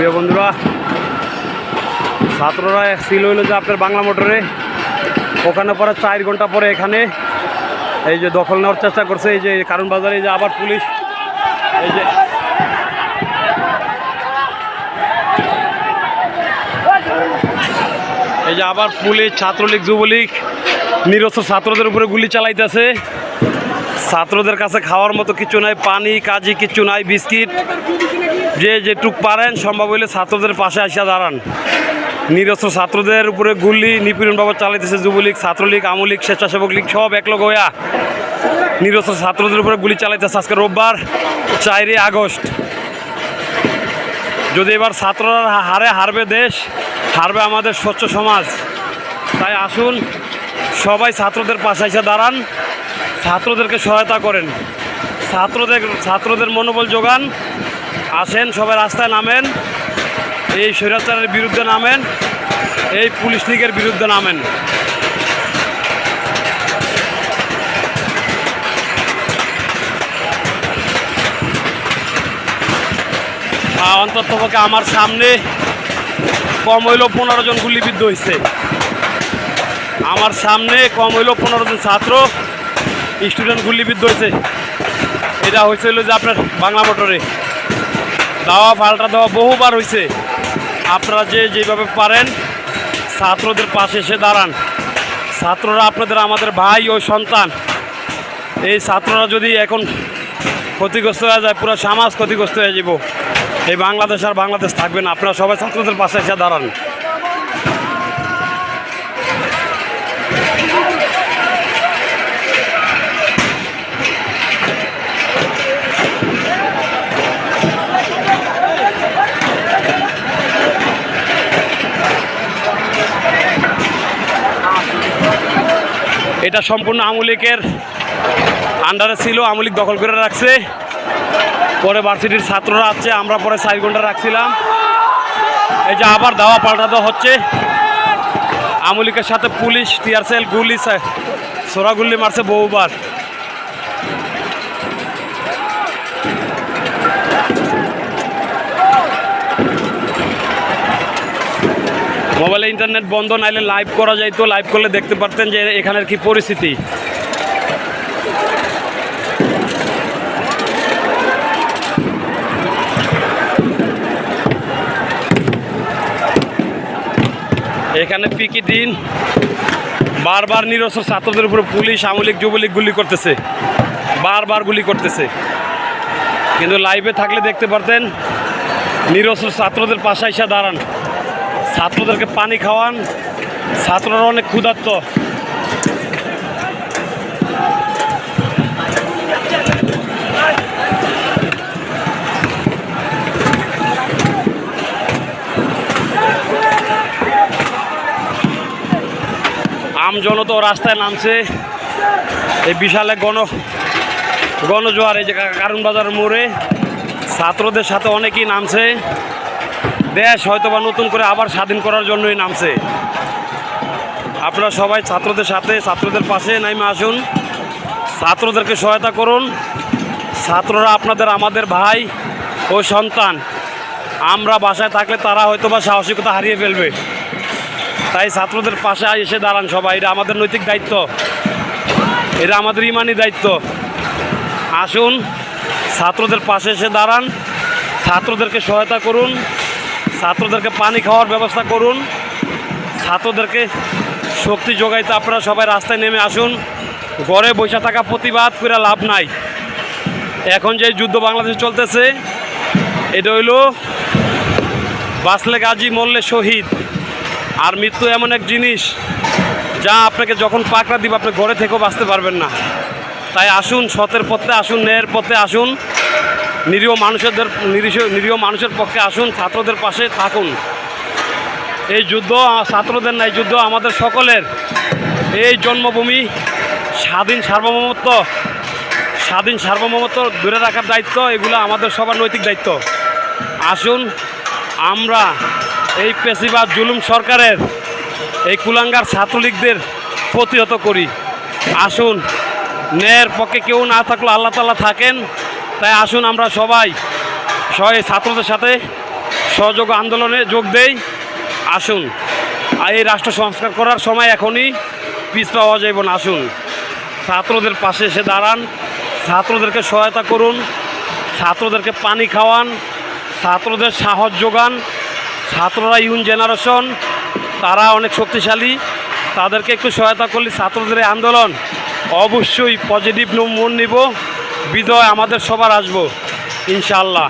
প্রিয় বন্ধুরা, ছাত্ররা ছিল হইল যে আপনার বাংলা মোটরে। ওখানে পরে চার ঘণ্টা পরে এখানে এই যে দখল নেওয়ার চেষ্টা করছে। এই যে কারণ বাজারে এই যে আবার পুলিশ, এই যে এই যে আবার পুলিশ, ছাত্রলীগ, যুবলীগ নিরস্ত্র ছাত্রদের উপরে গুলি চালাইতেছে। ছাত্রদের কাছে খাওয়ার মতো কিছু নাই, পানি কাজি কিছু নাই, বিস্কিট, যে যেটুক পারেন, সম্ভব হইলে ছাত্রদের পাশে আসিয়া দাঁড়ান। নিরস্ত্র ছাত্রদের উপরে গুলি নিপীড়নভাবে চালাইতেছে যুবলীগ, ছাত্রলীগ, আমলীগ, স্বেচ্ছাসেবক লীগ, সব একলগ হইয়া। নিরস্ত্র ছাত্রদের উপরে গুলি চালাইতেছে আজকে রোববার চারই আগস্ট। যদি এবার ছাত্ররা হারে হারবে দেশ, হারবে আমাদের স্বচ্ছ সমাজ। তাই আসুন, সবাই ছাত্রদের পাশে এসে দাঁড়ান। ছাত্রদেরকে সহায়তা করেন। ছাত্রদের ছাত্রদের মনোবল যোগান। আসেন, সবাই রাস্তায় নামেন। এই স্বৈরাচারের বিরুদ্ধে নামেন। এই পুলিশ লীগের বিরুদ্ধে নামেন। অন্ততপক্ষে আমার সামনে কম হইলেও পনেরো জন গুলিবিদ্ধ হয়েছে আমার সামনে কম হইলেও পনেরো জন ছাত্র। স্টুডেন্ট গুলিবিদ্ধ হয়েছে। এটা হয়েছিল যে আপনার বাংলা মোটরে। দাওয়া পাল্টা দেওয়া বহুবার হয়েছে। আপনারা যে যেভাবে পারেন, ছাত্রদের পাশে এসে দাঁড়ান। ছাত্ররা আপনাদের, আমাদের ভাই ও সন্তান। এই ছাত্ররা যদি এখন ক্ষতিগ্রস্ত হয়ে যায়, পুরো সমাজ ক্ষতিগ্রস্ত হয়ে যাব এই বাংলাদেশ আর বাংলাদেশ থাকবে না। আপনারা সবাই ছাত্রদের পাশে এসে দাঁড়ান। এটা সম্পূর্ণ আমুলিকের আন্ডারে ছিল আমুলিক দখল করে রাখছে। পরে ভার্সিটির ছাত্ররা আসছে আমরা পরে সাইড ঘণ্টা রাখছিলাম। এই যে আবার দাওয়া পাল্টাতে হচ্ছে। আমলিকের সাথে পুলিশ টিয়ারসেল গুলি সোরা মারছে বহুবার। মোবাইলে ইন্টারনেট বন্ধ, নাইলে লাইভ করা যাইতো লাইভ করলে দেখতে পারতেন যে এখানের কি পরিস্থিতি। এখানে পিকি দিন, বারবার নিরস্ত্র ছাত্রদের উপরে পুলিশ আমলিক যুবলীগ গুলি করতেছে। বারবার গুলি করতেছে। কিন্তু লাইভে থাকলে দেখতে পারতেন নিরস্ত্র ছাত্রদের পাশে এসে দাঁড়ান। ছাত্রদেরকে পানি খাওয়ান। ছাত্ররা অনেক ক্ষুধার্ত। আম জনতা রাস্তায় নামছে। এই বিশাল গণ গণজোয়ার, এই যে কারণ বাজারের মোড়ে। ছাত্রদের সাথে অনেকেই নামছে। দেশ হয়তো বা নতুন করে আবার স্বাধীন করার জন্যই নামছে। আপনারা সবাই ছাত্রদের সাথে, ছাত্রদের পাশে নাইমে আসুন। ছাত্রদেরকে সহায়তা করুন। ছাত্ররা আপনাদের, আমাদের ভাই ও সন্তান। আমরা বাসায় থাকলে তারা হয়তো বা সাহসিকতা হারিয়ে ফেলবে। তাই ছাত্রদের পাশে এসে দাঁড়ান সবাই। এটা আমাদের নৈতিক দায়িত্ব। এটা আমাদের ইমানি দায়িত্ব। আসুন, ছাত্রদের পাশে এসে দাঁড়ান। ছাত্রদেরকে সহায়তা করুন। ছাত্রদেরকে পানি খাওয়ার ব্যবস্থা করুন। ছাত্রদেরকে শক্তি যোগাইতে আপনারা সবাই রাস্তায় নেমে আসুন। ঘরে বসে থাকা প্রতিবাদ করে লাভ নাই। এখন যে যুদ্ধ বাংলাদেশে চলতেছে, এটা হইল বাঁচলে গাজী মরলে শহীদ। আর মৃত্যু এমন এক জিনিস, যা আপনাকে যখন পাকড়া দিব, আপনি ঘরে থেকেও বাঁচতে পারবেন না। তাই আসুন, সতের পথে আসুন ন্যায়ের পথে আসুন। নিরীহ মানুষদের, নিরীহ মানুষের পক্ষে আসুন, ছাত্রদের পাশে থাকুন। এই যুদ্ধ, ছাত্রদের নাই যুদ্ধ আমাদের সকলের। এই জন্মভূমি স্বাধীন সার্বভৌমত্ব স্বাধীন সার্বভৌমত্ব দূরে রাখার দায়িত্ব, এগুলো আমাদের সবার নৈতিক দায়িত্ব। আসুন, আমরা এই পেশিবাদ জুলুম সরকারের, এই কুলাঙ্গার ছাত্রলীগদের প্রতিহত করি। আসুন, ন্যায়ের পক্ষে কেউ না থাকলে আল্লাহ তাল্লাহ থাকেন। তাই আসুন আমরা সবাই সবাই ছাত্রদের সাথে সহযোগ আন্দোলনে যোগ দেই। আসুন। আর এই রাষ্ট্র সংস্কার করার সময় এখনই পিছ পাওয়া যাইব না। আসুন। ছাত্রদের পাশে এসে দাঁড়ান। ছাত্রদেরকে সহায়তা করুন। ছাত্রদেরকে পানি খাওয়ান। ছাত্রদের সাহস যোগান। ছাত্ররা ইউন জেনারেশন, তারা অনেক শক্তিশালী। তাদেরকে একটু সহায়তা করলে ছাত্রদের আন্দোলন অবশ্যই পজিটিভ মন নিব। বিজয় আমাদের সবার আসব ইনশাআল্লাহ।